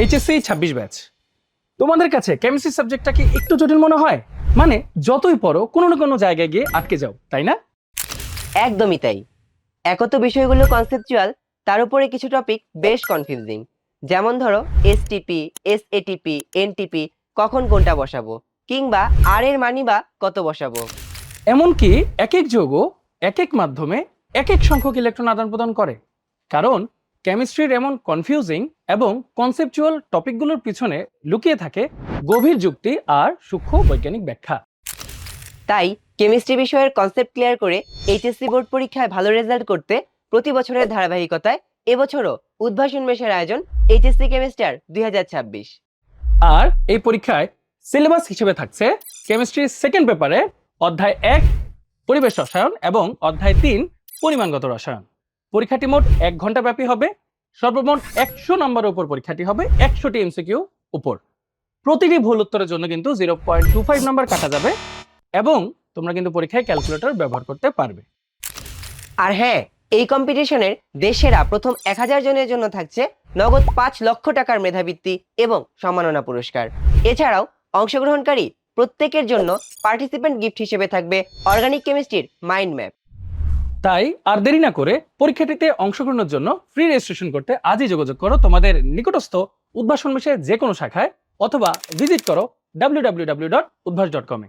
HSC ছাব্বিশ batch তোমাদের কাছে কেমিস্ট্রি সাবজেক্টটা কি একটু জটিল মনে হয়? মানে যতই পড়ো কোনো না কোনো জায়গায় গিয়ে আটকে যাও তাই না? একদমই তাই। একত বিষয়গুলো কনসেপচুয়াল তার উপরে কিছু টপিক বেশ কনফিউজিং যেমন ধরো এসটিপি এস এটিপি এনটিপি কখন কোনটা বসাবো? কিংবা আর এর মানি বা কত বসাবো? এমনকি এক এক যৌগ এক এক মাধ্যমে এক এক সংখ্যক ইলেকট্রন আদান প্রদান করে। কারণ কেমিস্ট্রির এমন কনফিউজিং এবং কনসেপচুয়াল টপিকগুলোর পিছনে লুকিয়ে থাকে গভীর যুক্তি আর সূক্ষ্ম বৈজ্ঞানিক ব্যাখ্যা। তাই কেমিস্ট্রি বিষয়ের কনসেপ্ট ক্লিয়ার করে এইচএসসি বোর্ড পরীক্ষায় ভালো রেজাল্ট করতে প্রতি বছরের ধারাবাহিকতায় এবছরও উদ্ভাসন মেশের আয়োজন এইচএসসি কেমিস্টার দুই আর এই পরীক্ষায় সিলেবাস হিসেবে থাকছে কেমিস্ট্রির সেকেন্ড পেপারে অধ্যায় এক পরিবেশ রসায়ন এবং অধ্যায় তিন পরিমাণগত রসায়ন। পরীক্ষাটি মোট এক ঘণ্টা ব্যাপী হবে। সর্বমোট একশো নম্বরের উপর পরীক্ষাটি হবে একশোটি এমসিকিউ উপর। প্রতিটি ভুল উত্তরের জন্য কিন্তু zero point two five number কাটা যাবে এবং তোমরা কিন্তু পরীক্ষায় ক্যালকুলেটর ব্যবহার করতে পারবে। আর হ্যাঁ এই কম্পিটিশনের দেশেরা প্রথম এক হাজার জনের জন্য থাকছে নগদ পাঁচ লক্ষ টাকার মেধাবৃত্তি এবং সম্মাননা পুরস্কার। এছাড়াও অংশগ্রহণকারী প্রত্যেকের জন্য পার্টিসিপেন্ট গিফট হিসেবে থাকবে অর্গানিক কেমিস্ট্রির মাইন্ড ম্যাপ তাই আর দেরি না করে পরীক্ষাটিতে অংশগ্রহণের জন্য ফ্রি রেজিস্ট্রেশন করতে আজই যোগাযোগ করো তোমাদের নিকটস্থ উদ্ভাসন বিষয়ের যে কোনো শাখায় অথবা ভিজিট করো W W W dot Udvash dot কমে